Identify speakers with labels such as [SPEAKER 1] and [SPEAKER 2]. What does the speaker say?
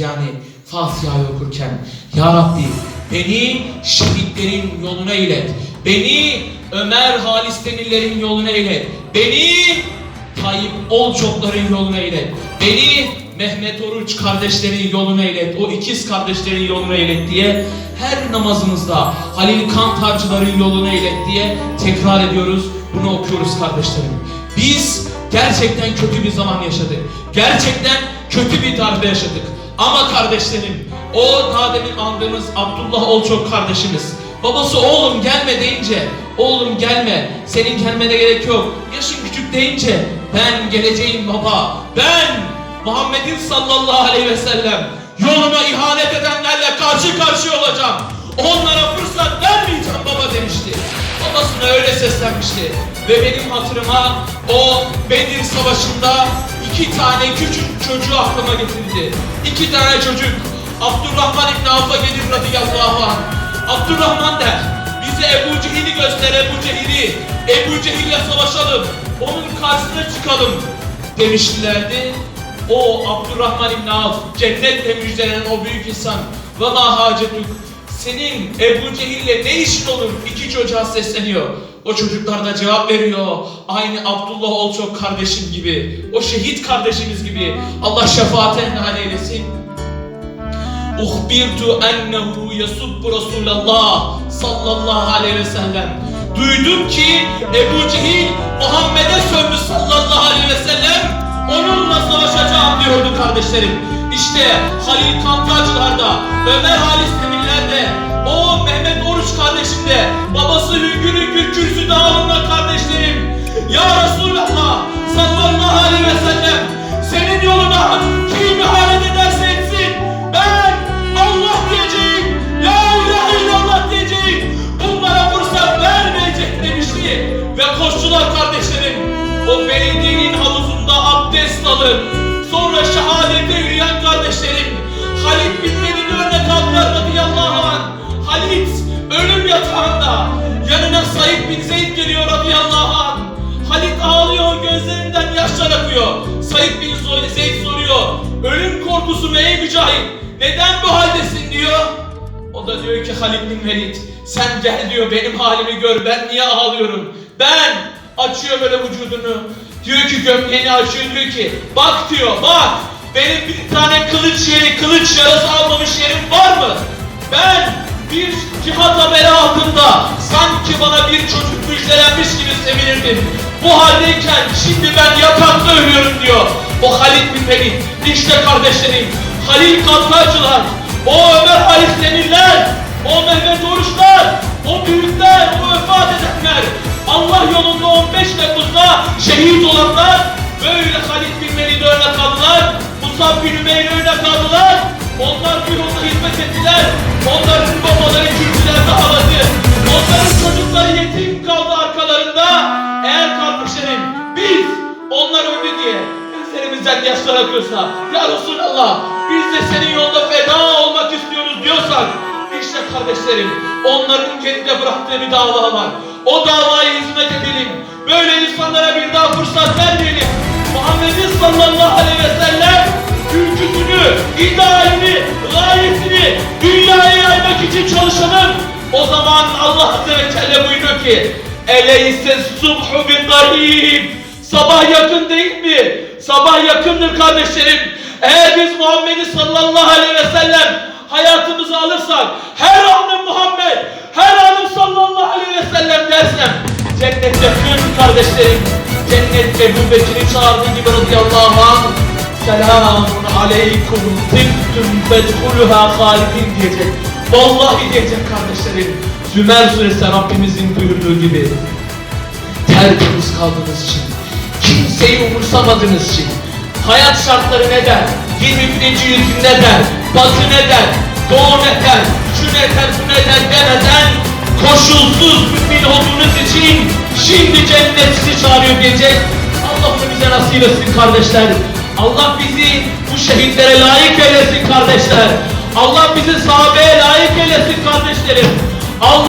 [SPEAKER 1] yani Fatiha'yı okurken Ya Rabbi beni şehitlerin yoluna ilet. Beni Ömer Halis Demirler'in yoluna ilet. Beni Tayyip Olçokların yoluna ilet. Beni Mehmet Oruç kardeşlerin yoluna ilet. O ikiz kardeşlerin yoluna ilet diye her namazımızda Halil Kantarcıların yoluna ilet diye tekrar ediyoruz. Bunu okuyoruz kardeşlerim. Biz gerçekten kötü bir zaman yaşadık. Gerçekten kötü bir darbe yaşadık. Ama kardeşlerim, o daha demin andığımız Abdullah Olçok kardeşimiz, babası oğlum gelme deyince, oğlum gelme, senin gelmene gerek yok, yaşın küçük deyince, ben geleceğim baba, ben Muhammed'in sallallahu aleyhi ve sellem yoluna ihanet edenlerle karşı karşıya olacağım. Onlara fırsat vermeyeceğim baba demişti. Babasına öyle seslenmişti. Ve benim hatırıma o Bedir Savaşı'nda iki tane küçük çocuğu aklıma getirdi. İki tane çocuk. Abdurrahman İbni Avf'a gelir radıyallahu anh. Abdurrahman der. Bize Ebu Cehil'i göster Ebu Cehil'i. Ebu Cehil'le savaşalım. Onun karşısına çıkalım demişlerdi. O Abdurrahman İbni Avf cennetle müjdelenen o büyük insan. Ve ma hacetuk senin Ebu Cehil'le ne işin olur? İki çocuğa sesleniyor. O çocuklar da cevap veriyor. Aynı Abdullah Olçok kardeşim gibi. O şehit kardeşimiz gibi. Allah şefaate nal eylesin. Uhbirtu ennehu yasubbu Resulallah sallallahu aleyhi ve sellem. Duydum ki Ebu Cehil Muhammed'e sövmüş sallallahu aleyhi ve sellem. Onunla savaşacağım diyordu kardeşlerim. İşte Halil Kantarcılar'da, Ömer Halis Demirler'de, o Mehmet Oruç kardeşimde, babası Hüngür Hüngür Kürsü Dağı'nda kardeşlerim. Ya Resulallah sallallahu aleyhi ve sellem senin yoluna kim ihanet ederse etsin ben Allah diyeceğim, La ilahe illallah diyeceğim, bunlara fırsat vermeyecek demişti. Ve koştular kardeşlerim, o belediyenin havuzunda abdest alır. Bin Zeyd geliyor radıyallahu anh. Halit ağlıyor, gözlerinden yaşlar akıyor. Said bin Zeyd soruyor, ölüm korkusu mu ey mücahit? Neden bu haldesin diyor. O da diyor ki Halid bin Velid sen gel diyor benim halimi gör ben niye ağlıyorum. Ben açıyor böyle vücudunu. Diyor ki gömleğini açıyor diyor ki bak diyor bak benim bir tane kılıç yeri kılıç yarası almamış yerim var mı? Ben bir cihat haberi altında sanki bana bir çocuk müjdelenmiş gibi sevinirdim. Bu haldeyken şimdi ben yatakta ölüyorum diyor. O Halid bin Velid. İşte kardeşlerim Halil Kantarcılar, o Ömer Halis Demirler, o Mehmet Oruçlar, o büyükler, o vefat edenler, Allah yolunda 15 Temmuz'da şehit olanlar, böyle Halid bin Velid örnek aldılar, Musab bin Ümeyr örnek aldılar, onlar bu yolda hizmet ettiler, onların babaları kürsülerde ağladı, onların çocukları yetim kaldı arkalarında, eğer kardeşlerim biz onlar öldü diye gözlerimizden yaşlar akıyorsa Ya Resulallah biz de senin yolda feda olmak istiyoruz diyorsak işte kardeşlerim onların geride bıraktığı bir dava var. O davaya hizmet edelim. Böyle insanlara bir daha fırsat vermeyelim. Muhammed'in sallallahu aleyhi ve sellem ülküsünü, idealini, gayesini dünyaya yaymak için çalışalım. O zaman Allah Azze ve Celle buyuruyor ki Eleyse subhu bin qarib Sabah yakın değil mi? Sabah yakındır kardeşlerim. Eğer biz Muhammed'i sallallahu aleyhi ve sellem hayatımıza alırsak her anım Muhammed, her anım sallallahu aleyhi ve sellem dersem cennet yakın kardeşlerim. Cennet Ebu Bekir'i çağırdığı gibi radıyallahu anh Selamun aleykum tıktüm fedhuluha halidin diyecek. Vallahi diyecek kardeşlerim. Zümer suresi Rabbimizin buyurduğu gibi tertemiz kaldığınız için, kimseyi umursamadığınız için, hayat şartları ne der, 21. yüzyıl ne der, batı ne der, doğu ne der, şu ne der, bu ne der demeden koşulsuz mümin olduğunuz için şimdi cennet sizi çağırıyor diyecek. Allah bunu bize nasip etsin kardeşler. Allah bizi bu şehitlere layık eylesin kardeşler. Allah bizi sahabeye layık eylesin kardeşlerim. Allah